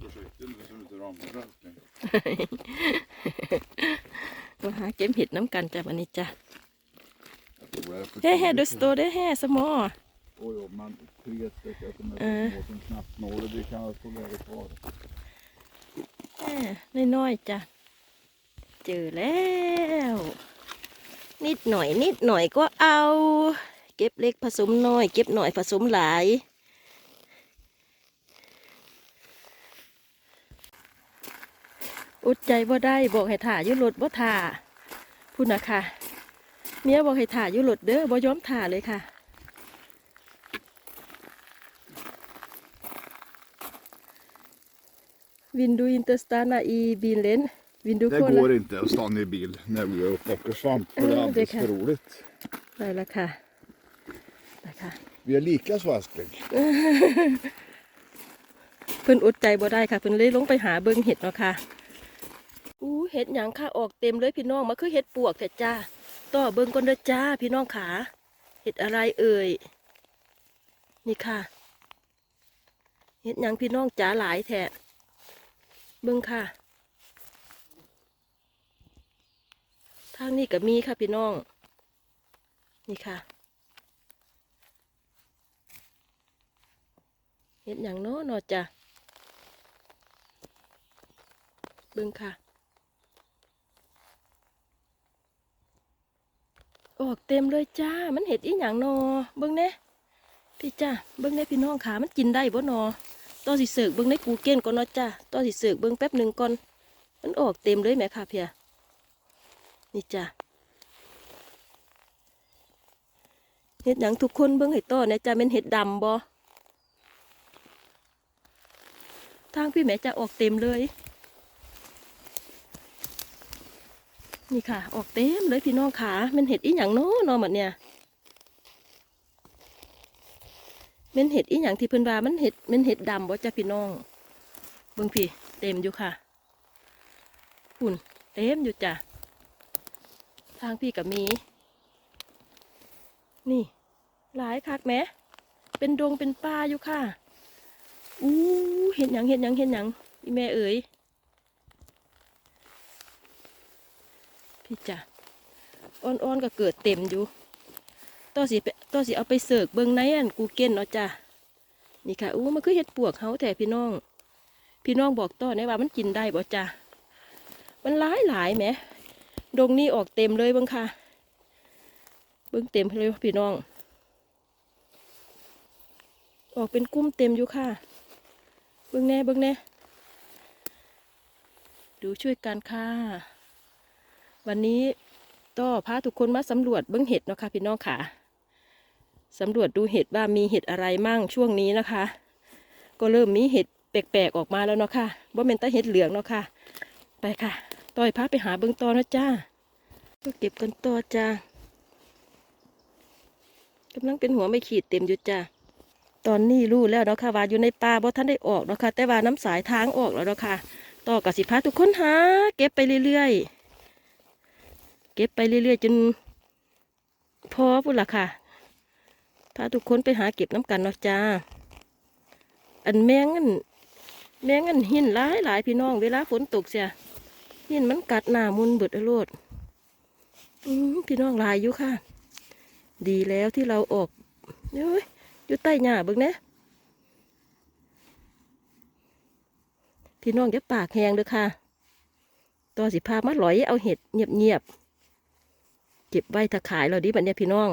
Projekten det ser ut att ramla verkligen. มาหาเก็บเห็ดน้ำกันจ้ะวันนี้จ้ะ Jag tror det är för เฮ้เฮ้ tidigt ดู för- สโตเด้เฮ้สมอ Oj, oj, man tre stycken som är Eh. så små som knappt når det. Vi kan få lägga kvar. แม่น้อยๆจ้ะ เจอแล้ว นิดหน่อยนิดหน่อยก็เอา เก็บเล็กผสมน้อย เก็บหน่อยผสมหลาย อุดใจบ่ได้บอกให้ถ่าอยู่รถบ่ถ่าพูดนะค่ะเมียบอกให้ถ่าอยู่รถเด้อบ่ยอมถ่าเลยค่ะ Vill du inte stanna i bilen? Vill du Det kolla? går inte att stanna i bil när vi är och plockar svamp. För det Ja, är det alldeles kan- för roligt. ได้แล้วค่ะได้ค่ะ Vi är lika så älskling. เพิ่นอดใจบ่ได้ค่ะ เพิ่นเลยลงไปหาเบิ่งเห็ดเนาะค่ะอู้ เห็ดหยังค่ะออกเต็มเลยพี่น้องมาคือเห็ดปวกแต่จ้าต่อเบิ่งก่อนเด้อจ้า พี่น้องขาเห็ดอะไรเอ่ยนี่ค่ะเห็ดหยังพี่น้องจ๋าหลายแท้เบิ่งค่ะ ทางนี้ก็มีค่ะพี่น้อง นี่ค่ะเห็ดอย่างโน้นอจ้ะเบิ่งค่ะ ออกเต็มเลยจ้า มันเห็ดอีหยังนอเบิ่งเน่พี่จ้าเบิ่งเน่พี่น้องขามันกินได้บ่นอต่อสิเสิร์กเบิ่งในกูเก้นก่อนนาะจ้าต่อสิเสิร์กเบิ่งแป๊บหนึ่งก่อน มันออกเต็มเลยแหม่ค่ะเพียนี่จ้าเห็ดหยังทุกคนเบิ่งให้ต่อเนี่ยจ้าเป็นเห็ดดำบ่ทางพี่แม่จะออกเต็มเลย นี่ค่ะ ออกเต็มเลยพี่น้องขามันเห็ดอีหยังเนาะนอหมดเนี่ยมันเห็ดอีหยังที่เพิ่นว่ามันเห็ดมันเห็ดดำบ่จ้ะพี่น้องเบิ่งพี่ เต็มอยู่ค่ะอุ่นเต็มอยู่จ้ะทางพี่กับมี นี่ หลายคักแหมเป็นดงเป็นป่าอยู่ค่ะอู้เห็นหยังเห็นหยังเห็นหยังอีแม่เอ๋ย พี่จ้ะอ่อนๆก็เกิดเต็มอยู่ต่อสิไปต่อสิเอาไปเสิร์กเบิ่งในอันกูเกินเนาะจ้ะนี่ค่ะอู้มันคือเห็ดปวกเฮาแต่พี่น้อง พี่น้องบอกต่อในว่ามันกินได้บ่จ้ะมันหลายหลายแหมดงนี้ออกเต็มเลยเบิ่งค่ะ เบิ่งเต็มเลยพี่น้อง ออกเป็นกุ้มเต็มอยู่ค่ะ เบิ้งแน่เบิ้งแน่ดูช่วยกันค่ะ วันนี้ก็พาทุกคนมาสำรวจเบิ้องเห็ดเนาะค่ะพี่น้องค่ะสำรวจดูเห็ดว่ามีเห็ดอะไรมั่งช่วงนี้นะคะ ก็เริ่มมีเห็ดแปลกๆออกมาแล้วเนาะค่ะว่าเป็นตาเห็ดเหลืองเนาะค่ะ ไปค่ะต่อยพาไปหาเบิ้องตอนะจ้าก็เก็บกันต่อจ้ากำลังเป็นหัวไม่ขีดเต็มอยู่จ้าตอนนี้รู้แล้วเนาะค่ะว่าอยู่ในป่าบ่ท่านได้ออกเนาะค่ะแต่ว่าน้ำสายทางออกแล้วเนาะค่ะต่อกับสิพาทุกคนหาเก็บไปเรื่อยๆ ก็บไปเรื่อยๆจนพอพุ่นละค่ะ พาทุกคนไปหาเก็บน้ำกันเนาะจ้า อันแมงอันแมงอันหินหลายหลายพี่น้องเวลาฝนตกเสียหินมันกัดหน้ามุนเบิดอรดพี่น้องลายอยู่ค่ะ ดีแล้วที่เราออกเอ้ยอยู่ใต้หญ้าเบิ่งเนะพี่น้องอย่าปากแหงเด้อค่ะต่อสิพามาหลอยเอาเห็ดเงียบๆ เก็บไว้ถ้าขายเราดิบัดเนี้ยพี่น้อง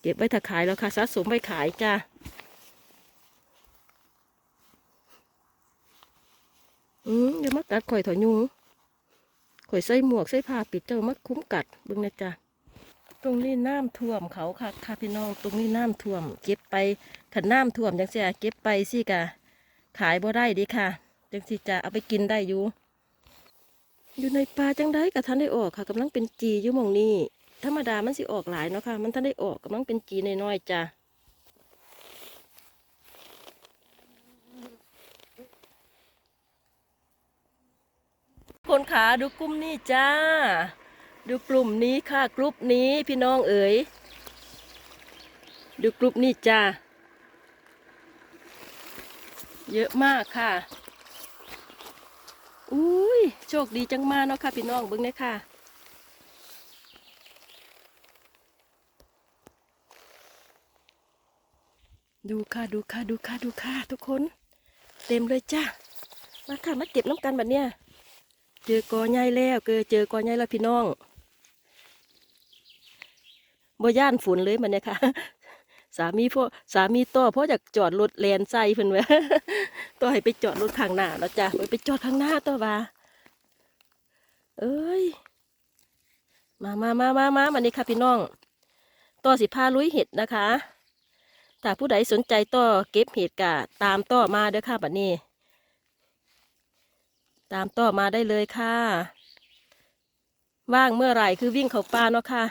เก็บไว้ถ้าขายแล้วค่ะสะสมไว้ขายจ้าอืมอย่ามากัดข่อยถอยยุงข่อยใส่หมวกใส่ผ้าปิดเจ้ามาคุ้มกัดบิ่งนะจ้าตรงนี้น้ำท่วมเขาค่ะค่ะพี่น้อง ตรงนี้น้ำท่วม เก็บไปขันน้ำท่วมจังเสียเก็บไปสิกะขายบ่ได้ดีค่ะ จังสิจะเอาไปกินได้อยู่ อยู่ในป่าจังได้กับท่านได้ออกค่ะกำลังเป็นจีอยู่มองนี้ธรรมดามันสิออกหลายเนาะค่ะ มันท่านได้ออกกำลังเป็นจีน้อยๆจ้ะคนขาดูกลุ่มนี้จ้า ดูกลุ่มนี้ค่ะกลุ่มนี้พี่น้องเอ๋ยดูกลุ่มนี้จ้าเยอะมากค่ะ อุ้ยโชคดีจังมากเนาะค่ะพี่น้องเบิ้งเนี่ยค่ะ ดูค่ะดูค่ะดูค่ะดูค่ะทุกคน เต็มเลยจ้ามาค่ะมาเก็บน้ำกันแบบเนี้ยเจอกอใหญ่แล้วเกอเจอกอใหญ่แล้วพี่น้องบ่ย่านฝนเลยมันเนี่ยค่ะ สามีพ่อสามีต่อพ่อจากจอดรถแลนใส่เพิ่นไว้ต่อให้ไปจอดรถข้างหน้าแล้วจ้ะไปจอดข้างหน้าต่อว่าเอ้ย มามามามามามันนี่ค่ะพี่น้อง ต่อสิพาลุยเห็ดนะคะ ถ้าผู้ใดสนใจต่อเก็บเห็ดกะตามต่อมาเด้อค่ะบัดนี้ ตามต่อมาได้เลยค่ะ ว่างเมื่อไหร่คือวิ่งเข้าป่าเนาะค่ะ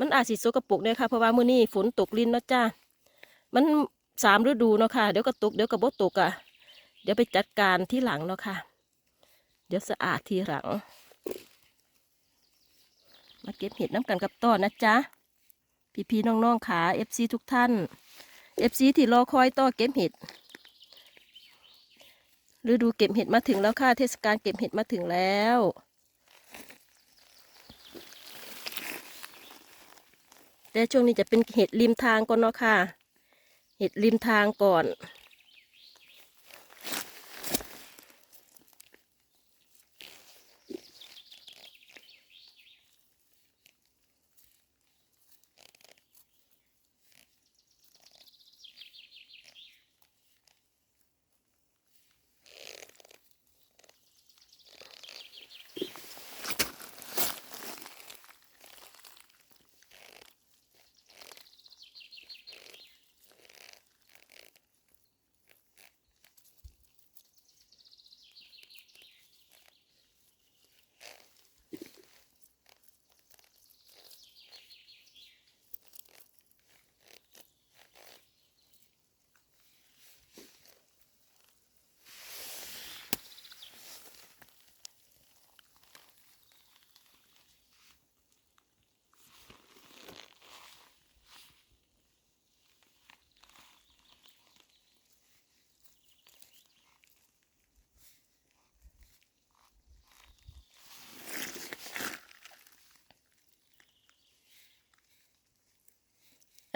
มันอาจสิสกระปรกเนี่ยค่ะเพราะว่ามื้อนี้ฝนตกลิ้นเนาะจ้ามันสามฤดูเนาะค่ะเดี๋ยวก็ตกเดี๋ยวก็บ่ตกอะเดี๋ยวไปจัดการที่หลังเนาะค่ะ เดี๋ยวสะอาดทีหลัง มาเก็บเห็ดน้ำกันกับต้อนนะจ๊ะพี่ๆน้องๆขาเอฟซีทุกท่านเอฟซีที่รอคอยต้อเก็บเห็ดฤดูเก็บเห็ดมาถึงแล้วค่ะเทศกาลเก็บเห็ดมาถึงแล้ว แต่ช่วงนี้จะเป็นเห็ดริมทางก่อนเนาะค่ะ เห็ดริมทางก่อน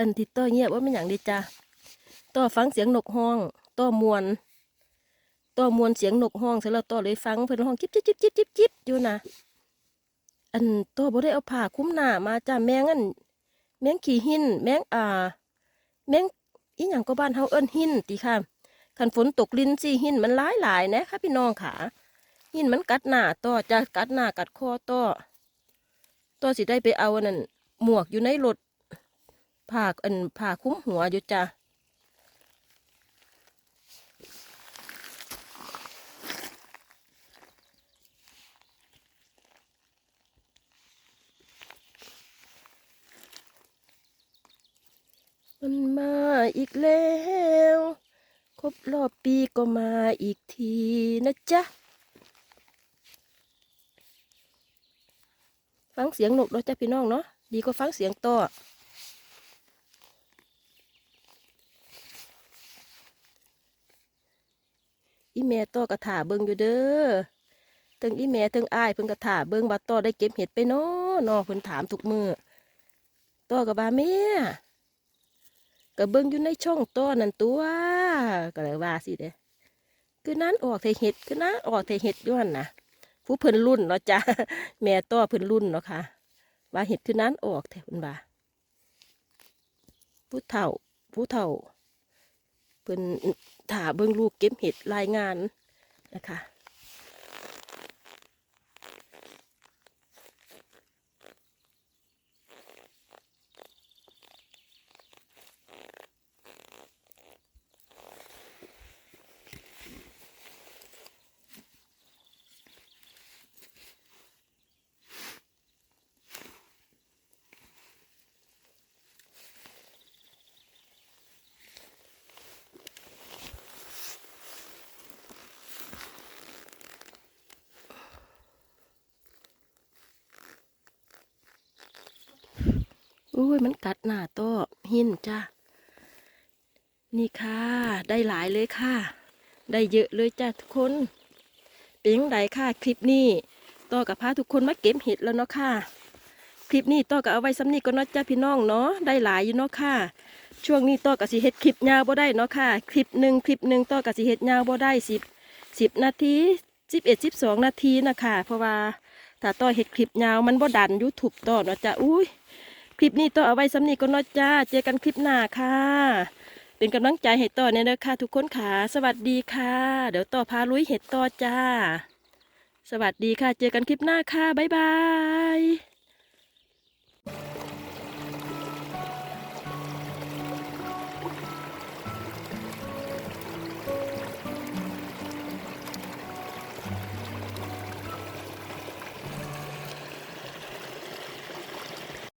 อันที่ต้อเงียบว่าไมันอย่างดีจ้ะต้อฟังเสียงนกห้องต้อมวนต้อมวนเสียงนกห้องเสร็จแล้วต้อเลยฟังเพิ่นห้องจิ๊บจิ๊บจิ๊บจิ๊บจิ๊บจิ๊บอยู่นะอันต้อบ่ได้เอาผ้าคุ้มหน้ามาจ้ะแมงอันแมงขี่หินแมงอ่า แมงอีหยังก็บ้านเฮาเอิ้นหินติค่ะคันฝนตกลิ้นสิหินมันหลายหลายๆนะคะพี่น้องค่ะหินมันกัดหน้าต้อจะกัดหน้ากัดคอต้อต้อสิได้ไปเอาอันนั่นหมวกอยู่ในรถ ผ้าอันผ้าคุ้มหัวอยู่จ้ะมันมาอีกแล้ว ครบรอบปีก็มาอีกทีนะจ๊ะ ฟังเสียงนกเนาะจ้ะพี่น้องเนาะ ดีกว่าฟังเสียงต่อ อีแม่ต่อกระถาเบิงอยู่เด้อถึงอีแม่ถึงอ้ายเพิ่นกระถาเบิงว่าต่อได้เก็บเห็ดไปเนาะเนาะเพิ่นถามทุกมือต่อกับว่าแม่ก็เบิงอยู่ในช่องต่อนั่นตัวก็เลยว่าสิเด้คือนั้นออกแต่เห็ดคือนั้นออกแต่เห็ดย้อนนะผู้เพิ่นรุ่นเนาะจ้ะแม่ต่อเพิ่นรุ่นเนาะค่ะว่าเห็ดคือนั้นออกแต่เพิ่นว่าผู้เฒ่าผู้เฒ่า เพิ่นถ่าเบิ่งลูกเก็บเห็ดรายงานนะคะ อุ้ยมันกัดหน้าโต้อหินจ้านี่ค่ะ ได้หลายเลยค่ะ ได้เยอะเลยจ้าทุกคนเป็นยังไงค่ะ คลิปนี้ต่อกับพาทุกคนมาเก็บเห็ดแล้วเนาะค่ะ คลิปนี้ต่อกับเอาไว้ซ้ำนี้ก็เนาะจ้าพี่น้องเนาะได้หลายอยู่เนาะค่ะ ช่วงนี้ต่อกับสิเฮ็ดคลิปยาวบ่ได้เนาะค่ะ คลิปหนึ่งคลิปหนึ่งต่อกับสิเฮ็ดยาวบ่ได้สิบสิบนาทีสิบเอ็ดสิบสองนาทีนะคะเพราะว่าถ้าต่อเฮ็ดคลิปยาวมันบ่ดันยูทูบต่อเนาะจ้าอุ้ย คลิปนี้ต่อเอาไว้ซ้ำนีก็เนาะจ้า เจอกันคลิปหน้าค่ะ เป็นกำลังใจให้ต่อเนี่ยนะคะทุกคนค่ะ สวัสดีค่ะ เดี๋ยวต่อพาลุยเห็ดต่อจ้า สวัสดีค่ะ เจอกันคลิปหน้าค่ะ บ๊ายบาย